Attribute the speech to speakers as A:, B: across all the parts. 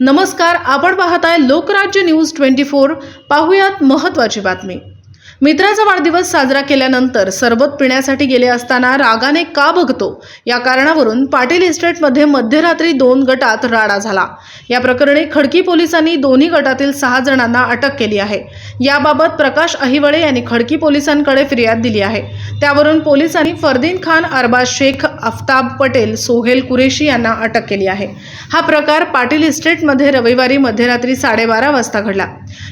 A: नमस्कार आपण पाहताय लोकराज्य न्यूज ट्वेंटी फोर. पाहुयात महत्त्वाची बातमी. मित्राचा वाढदिवस साजरा केल्यानंतर सरबत पिण्यासाठी गेले असताना रागाने का बघतो? या कारणावरून पाटील इस्टेटमध्ये मध्यरात्री दोन गटात राडा झाला. या प्रकरणी खडकी पोलिसांनी दोन्ही गटातील सहा जणांना अटक केली आहे. याबाबत प्रकाश अहिवळे यांनी खडकी पोलिसांकडे फिर्याद दिली आहे. त्यावरून पोलिसांनी फरदीन खान अरबाज शेख आफताब पटेल सोहेल कुरेशी यांना अटक केली आहे. हा प्रकार पाटील इस्टेटमध्ये रविवारी मध्यरात्री साडेबारा वाजता घडला.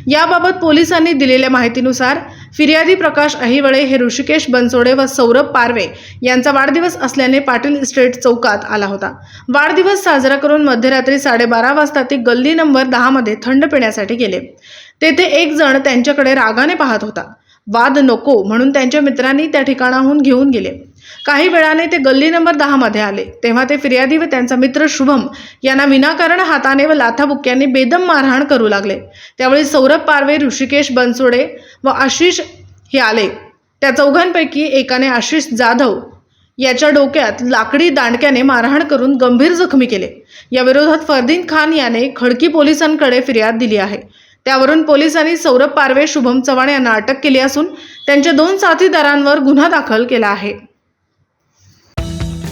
A: याबाबत पोलिसांनी दिलेल्या माहितीनुसार फिर्यादी प्रकाश अहिवळे हे ऋषिकेश बनसोडे व सौरभ पारवे यांचा वाढदिवस असल्याने पाटील इस्टेट चौकात आला होता. वाढदिवस साजरा करून मध्यरात्री साडेबारा वाजता ते गल्ली नंबर दहामध्ये थंड पिण्यासाठी गेले. तेथे एक जण त्यांच्याकडे रागाने पाहत होता. वाद नको म्हणून त्यांच्या मित्रांनी त्या ठिकाणाहून घेऊन गेले. काही वेळाने ते गल्ली नंबर दहामध्ये आले. तेव्हा ते फिर्यादी व त्यांचा मित्र शुभम यांना विनाकारण हाताने व लाथाबुक्क्यांनी बेदम मारहाण करू लागले. त्यावेळी सौरभ पारवे ऋषिकेश बनसोडे व आशिष हे आले. त्या चौघांपैकी एकाने आशिष जाधव याच्या डोक्यात लाकडी दांडक्याने मारहाण करून गंभीर जखमी केले. याविरोधात फरदीन खान याने खडकी पोलिसांकडे फिर्याद दिली आहे. त्यावरून पोलिसांनी सौरभ पारवे शुभम चव्हाण यांना अटक केली असून त्यांच्या दोन साथीदारांवर गुन्हा दाखल केला आहे.